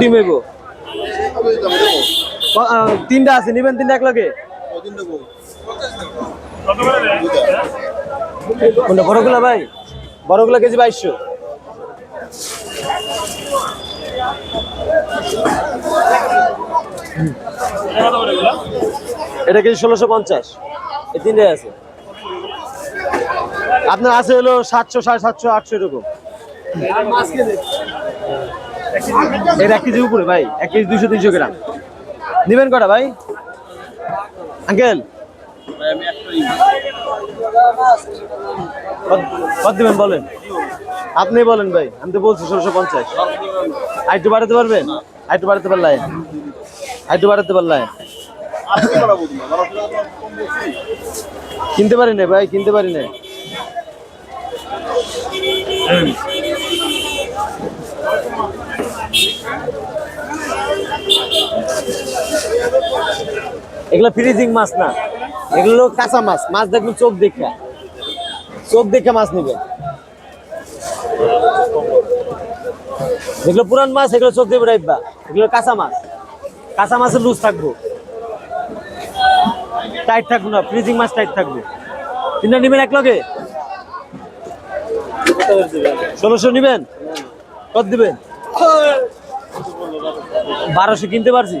ডিম হইব। তিনটা আছে, নিবেন তিনটা এক লগে কোনটা, বড়গুলা ভাই? বড়গুলা কেজি বাইশশো। এটা কেজি ষোলোশো পঞ্চাশ। এই তিনটাই আছে। আপনার আছে হলো সাতশো, সাড়ে সাতশো, আটশো এরকম। এর এক কেজি উপরে, ভাই। এক কেজি দুইশো, তিনশো গ্রাম। নিবেন কটা, ভাই? আঙ্কেল? কত দিবেন, বলেন? আপনি বলেন, ভাই। আমি তো বলছি ষোলোশো পঞ্চাশ। আরেকটু বাড়াতে পারবেন? আরেকটু বাড়াতে পারলেন আরেকটু বাড়াতে পারলেন কিনতে পারি না, ভাই, কিনতে পারি না। এগুলো ফ্রিজিং মাছ না। এগুলো কাঁচা মাছ। মাছ দেখবেন চোখ দেখা। চোখ দেখে মাছ নেবে। যেগুলো পুরান মাছ, এগুলো চোখ দেবে রাখবা এগুলো কাঁচা মাছ। কাঁচা মাছের লুজ থাকব। টাইট থাকব না। ফ্রিজিং মাছ টাইট থাকবে। তিনটা নিবেন এক লগে ষোলোশো নিবেন? কত দিবেন? বারোশো কিনতে পারছি।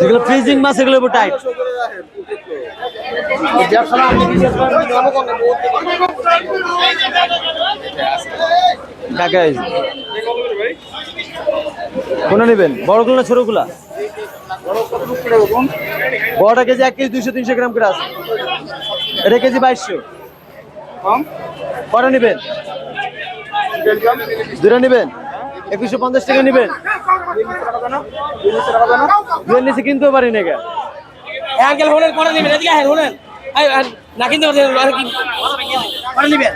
যেগুলো ফ্রিজিং মাছ এগুলো টাইট কাকা কোনটা নেবেন? বড়গুলো না ছোটগুলা বড়টা কেজি এক কেজি দুইশো তিনশো গ্রাম করে আছে। এটা কেজি বাইশশো। কটা নেবেন? দুটা নেবেন? একুশশো পঞ্চাশ টাকা নেবেন? দুয়ের নিচে কিনতেও পারি না গা অ্যাঙ্গেল হলেন করে নেবেন এদিকে হ্যাঁ হলেন এই, আর না কিনতে পারছেন আর কি? করে নেবেন।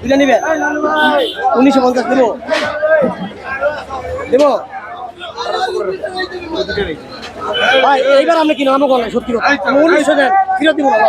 দুইটা নেবেন। উনিশশো পঞ্চাশ দেবো। দেবো। ভাই এইবার কিনো আমাকে সত্যি কথা। উনিশশো দেন ফিরত দিব না।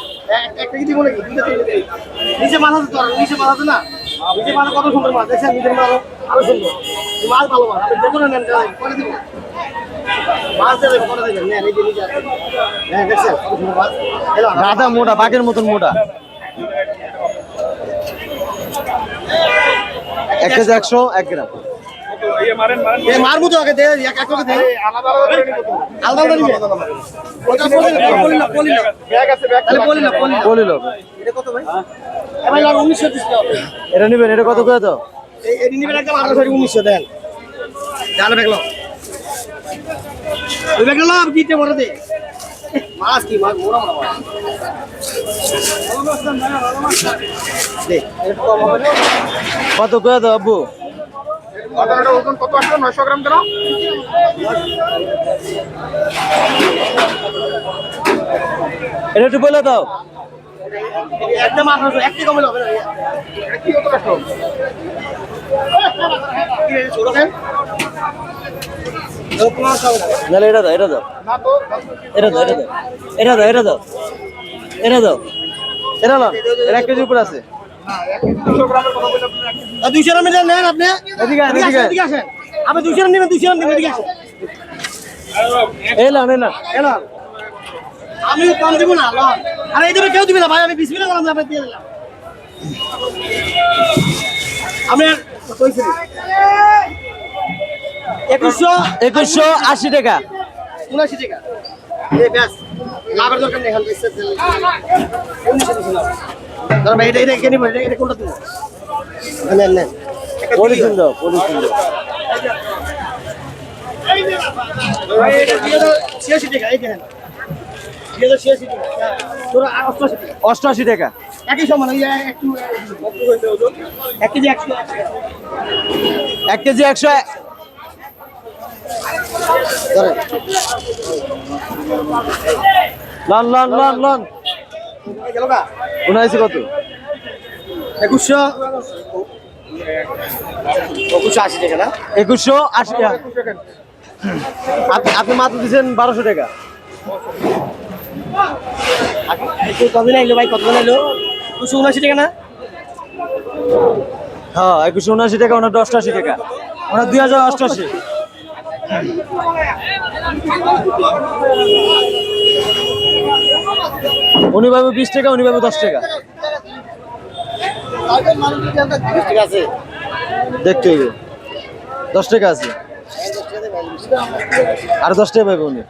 একটা নিচে মাছ আছে তো? নিচে মাছ না? নিচে মাছ কত সুন্দর মাছ? দেখছেন নিচের মাছ আরও সুন্দর। মাছ ভালো মাছ। আপনি নেন করে দেবেন। হ্যাঁ মোটা, বাঘের মতন মোটা। একশো, এক গ্রাম। এ মারবো তো আগে দে এক এক করে দে। আলাদা আলাদা নিবে ওটা বলি না বলি না বলি না তাহলে বলি না বলি না বলিল এটা কত ভাই? এ ভাই আর 1900 দিস এটা নিবেন এটা কত করে তো এই এডি নিবেন একদম 1800 দেন। জাল বেগলো ওই বেগলো আপ দিতে বড় দে। মাছ কি মাছ মোরা মোরা মাছ দে। এটা কম বাজারটা ওজন কত আসলো? নয়শো গ্রাম কেন? এটা একটু বলে দাও। এটা দাও এটা দাও এটা দাও এটা দাও। এটা দাও এটা দাও এটা দাও এটা দাও। এটা দাও এটা দাও। এটা দাও। এটা দাও এটা এক কেজির উপর আছে। দুইশো গ্রামের নেন আপনি? এদিকে আসেন আপনি দুইশো গ্রাম নেবেন দুইশো গ্রাম নেবেন এদিকে আসেন। এলাম এলাম এলাম আমি কম দিব না লন। আরে এই দেবে কেউ দিবে না ভাই আমি বিশ মিনিট করলাম আপনি দিয়ে দিলাম। আমি একুশশো একুশশো আশি টাকা। উনআশি টাকা। এই ব্যাস। লাভের দরকার নেই এখন বেচতে দিলে। উনিশশো দিছি লাভ। ধরো ভাই, এটা এটা কে নিবো? এটা- এটা কোনটা দিবো? নেন, নেন। একটা দিয়ে পলিথিন দাও পলিথিন দাও ভাই, এটা দিয়ে দাও, 86 টাকা, এই দেখেন। দিয়ে দাও 86 টাকা। তোরা 88 টাকা। অষ্টআশি টাকা একই সমান এক কেজি একশো এক কেজি একশো ধরেন লন লন লন লন। উনাইছি কত? একুশশো। একুশশো আশি টাকা না? একুশশো আশি টাকা। আপনি মাত্র দিচ্ছেন বারোশো টাকা। একটু কতদিন আইলো ভাই? কতদিন আইলো একুশশো উনআশি টাকা না? হ্যাঁ একুশশো উনআশি টাকা ওনার অষ্টআশি টাকা। ওনার দুই হাজার অষ্টআশি। উনি পাবে বিশ টাকা উনি পাবে দশ টাকা। আছে। দেখতে দশ টাকা আছে। আর দশ টাকা পাবে উনি।